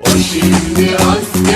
O şimdi az